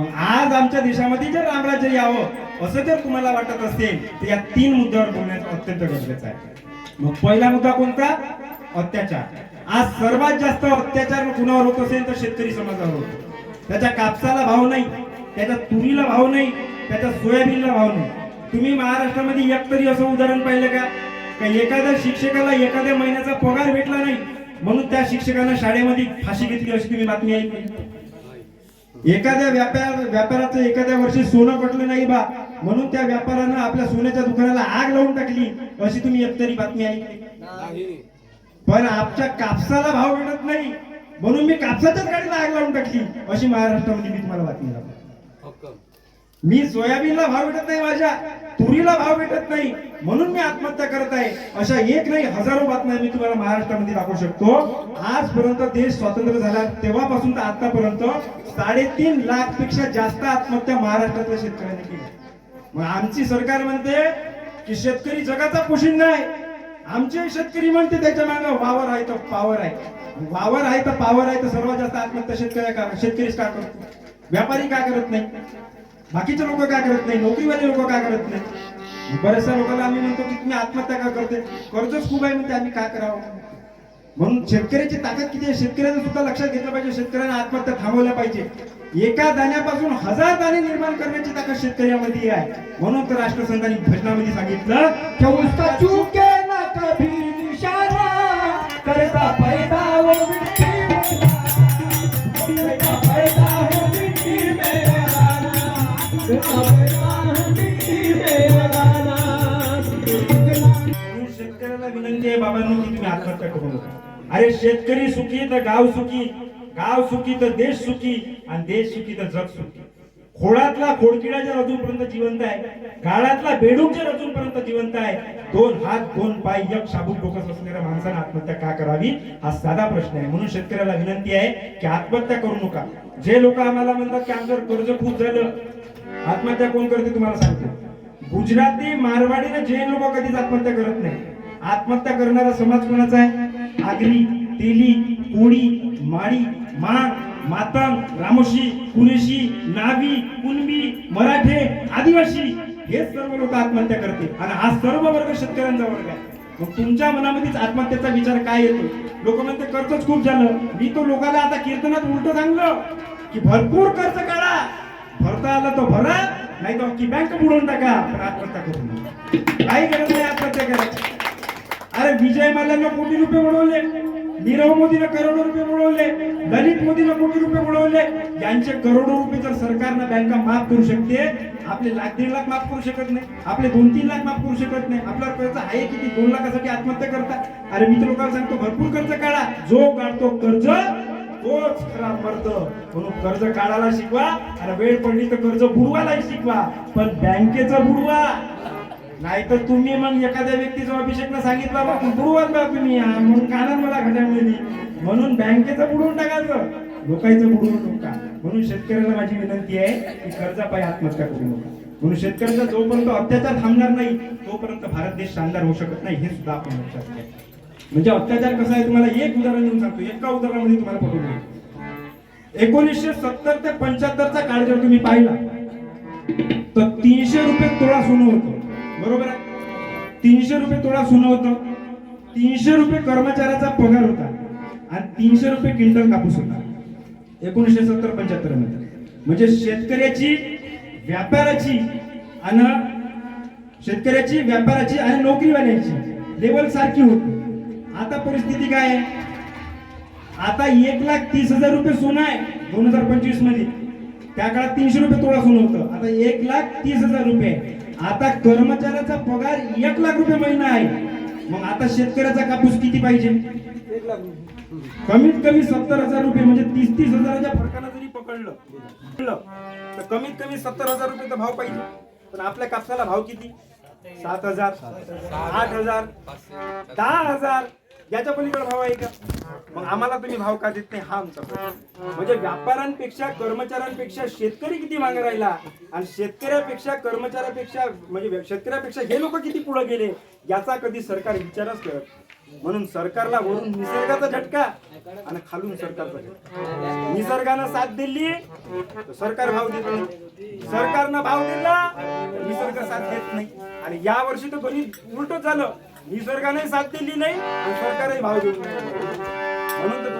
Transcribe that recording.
मग आज आमच्या देशामध्ये जर रामराज्य यावं असं जर तुम्हाला वाटत असेल तर या तीन मुद्द्यावर बोलण्याचं अत्यंत गरजेचं आहे. मग पहिला मुद्दा कोणता? अत्याचार. आज सर्वात जास्त अत्याचार कुणावर होत असेल तर शेतकरी समाजावर होतो. त्याच्या कापसाला भाव नाही त्याच्या तुरीला भाव नाही त्याच्या सोयाबीनला भाव नाही. तुम्ही महाराष्ट्रामध्ये एक तरी असं उदाहरण पाहिलं का? का एखाद्या शिक्षकाला एखाद्या महिन्याचा पगार भेटला नाही म्हणून त्या शिक्षकानं शाळेमध्ये फाशी घेतली अशी तुम्ही बातमी ऐकली? एखाद्या व्यापार व्यापाराचं एखाद्या वर्षी सोनं पटलं नाही बा म्हणून त्या व्यापाऱ्यानं आपल्या सोन्याच्या दुकानाला आग लावून टाकली अशी तुम्ही एकतरी बातमी ऐकली पण आमच्या कापसाला भाव भेटत नाही म्हणून मी कापसाच्याच गाडीला आग लावून टाकली अशी महाराष्ट्रामध्ये मी तुम्हाला बातमी मी सोयाबीनला भाव भेटत नाही माझ्या तुरीला भाव भेटत नाही म्हणून मी आत्महत्या करत आहे. अशा एक नाही हजारो बातम्या मी तुम्हाला महाराष्ट्रामध्ये दाखवू शकतो. आजपर्यंत देश स्वतंत्र झाला तेव्हापासून तर आतापर्यंत साडेतीन लाखपेक्षा जास्त आत्महत्या महाराष्ट्रातल्या शेतकऱ्यांनी केली. मग आमची सरकार म्हणते की शेतकरी जगाचा पोशिंदा आहे. आमचे शेतकरी म्हणते त्याच्यामागे वावर आहे तर पावर आहे. वावर आहे तर पावर आहे तर सर्वात जास्त आत्महत्या शेतकऱ्या का शेतकरीच का करतो. व्यापारी का करत नाही? बाकीचे लोक काय करत नाही? नोकरीवाले लोक काय करत नाही? बऱ्याचशा लोकांना आम्ही म्हणतो की तुम्ही आत्महत्या का करते? कर्जच खूप आहे म्हणते आम्ही काय करावं? म्हणून शेतकऱ्याची ताकद किती आहे? शेतकऱ्यांना सुद्धा लक्षात घेतलं पाहिजे. शेतकऱ्यांना आत्महत्या थांबवल्या पाहिजे. एका दाण्यापासून हजार दाणे निर्माण करण्याची ताकद शेतकऱ्यामध्ये आहे. म्हणून तर राष्ट्रसंघाने भजनामध्ये सांगितलं की शेतकऱ्याला विनंती आहे बाबांनो की तुम्ही आत्महत्या करू नका. अरे शेतकरी सुखी तर गाव सुखी गाव सुखी तर देश सुखी आणि देश सुखी तर जग सुखी. खोडातला खोडकिडा जर अजूनपर्यंत जिवंत आहे गाळातला बेडूक जर अजूनपर्यंत जिवंत आहे दोन हात दोन पाय यक शाबूक डोकस असलेल्या माणसानं आत्महत्या का करावी? हा साधा प्रश्न आहे. म्हणून शेतकऱ्याला विनंती आहे की आत्महत्या करू नका. जे लोक आम्हाला म्हणतात की आमचं कर्ज खूप झालं आत्महत्या कोण करते तुम्हाला सांगते? गुजराती मारवाडी जैन लोक कधीच आत्महत्या करत नाही. आत्महत्या करणारा समाज कोणाचा आहे? आगरी तेली कोळी माळी माण मातंग रामोशी कुरेशी नावी कुणबी मराठे आदिवासी हे सर्व लोक आत्महत्या करते. आणि हा सर्व वर्ग शेतकऱ्यांचा वर्ग आहे. मग तुमच्या मनामध्येच आत्महत्येचा विचार काय येतो? लोक म्हणते कर्जच खूप झालं. मी तो लोकांना आता कीर्तनात उलट सांगलं की भरपूर कर्ज काढा. तो भरा नाही तर की बँक बुडवून टाका. पण आत्महत्या करू नका काही गरज नाही आत्महत्या करायची अरे विजय मल्ल्यानं कोटी रुपये बुडवले. नीरव मोदीनं करोडो रुपये बुडवले. ललित मोदीनं कोटी रुपये बुडवले. यांचे करोडो रुपये जर सरकारनं बँका माफ करू शकते आपले लाख दीड लाख माफ करू शकत नाही. आपले दोन तीन लाख माफ करू शकत नाही. आपल्यावर कर्ज आहे किती दोन लाखासाठी आत्महत्या करता अरे मित्र लोकांना सांगतो भरपूर कर्ज काढा. जो काढतो कर्ज तोच खरा मर्द. म्हणून कर्ज काढायला शिकवा आणि वेळ पडली तर कर्ज बुडवायला शिकवा पण बँकेचं बुडवा. नाही तर तुम्ही मग एखाद्या व्यक्तीचा अभिषेकनं सांगितला बा बुडवाल बा तुम्ही? म्हणून कानात मला घड्याळलेली म्हणून बँकेचं बुडवून टाकायचं. लोकांचं बुडवून नका म्हणून शेतकऱ्याला माझी विनंती आहे की कर्जापायी आत्महत्या करू नका. म्हणून शेतकऱ्यांचा जोपर्यंत अत्याचार थांबणार नाही तोपर्यंत भारत देश शानदार होऊ शकत नाही हे सुद्धा आपण लक्षात घ्या. म्हणजे अत्याचार कसा आहे तुम्हाला एक उदाहरण देऊन सांगतो. एका उदाहरणामध्ये तुम्हाला पटवून एकोणीसशे सत्तर ते पंच्याहत्तरचा काळ जर तुम्ही पाहिला तर तीनशे रुपये तोळा सोनं होतं. बरोबर आहे? तीनशे रुपये तोळा सोनं होतं. तीनशे रुपये कर्मचाऱ्याचा पगार होता. आणि तीनशे रुपये क्विंटल कापूस होता. एकोणीसशे सत्तर पंच्याहत्तरमध्ये म्हणजे शेतकऱ्याची व्यापाराची आणि शेतकऱ्याची व्यापाराची आणि नोकरीवाल्याची लेवल सारखी होती. आता परिस्थिती काय आहे? आता एक लाख तीस हजार रुपये सोनं आहे दोन हजार पंचवीसमध्ये. त्या काळात तीनशे रुपये तोळा सोनं होतं. आता एक लाख तीस हजार रुपये. आता कर्मचाऱ्याचा पगार एक लाख रुपये महिना आहे. मग आता शेतकऱ्याचा कापूस किती पाहिजे? कमीत कमी सत्तर हजार रुपये म्हणजे तीस तीस हजाराच्या फरकानं जरी पकडलं पकडलं, तर कमीत कमी सत्तर हजार रुपये तर भाव पाहिजे. पण आपल्या कापसाला भाव किती? सात हजार आठ हजार दहा हजार याच्या पलीकडे भाव आहे का? मग आम्हाला तुम्ही भाव का देत नाही? हा आमचा म्हणजे व्यापाऱ्यांपेक्षा कर्मचाऱ्यांपेक्षा शेतकरी किती मागे राहिला? आणि शेतकऱ्यापेक्षा कर्मचाऱ्यापेक्षा म्हणजे शेतकऱ्यापेक्षा हे लोक किती पुढे गेले? याचा कधी सरकार विचारच करत म्हणून सरकारला वरून निसर्गाचा झटका आणि खालून सरकारचा झटका. निसर्गानं साथ दिली तर सरकार भाव देत नाही. सरकारनं भाव दिला निसर्ग साथ देत नाही. आणि या वर्षी तर दोन्ही उलट झालं. निसर्गाने साथ दिली नाही आणि सरकारही भाव देऊ म्हणून तर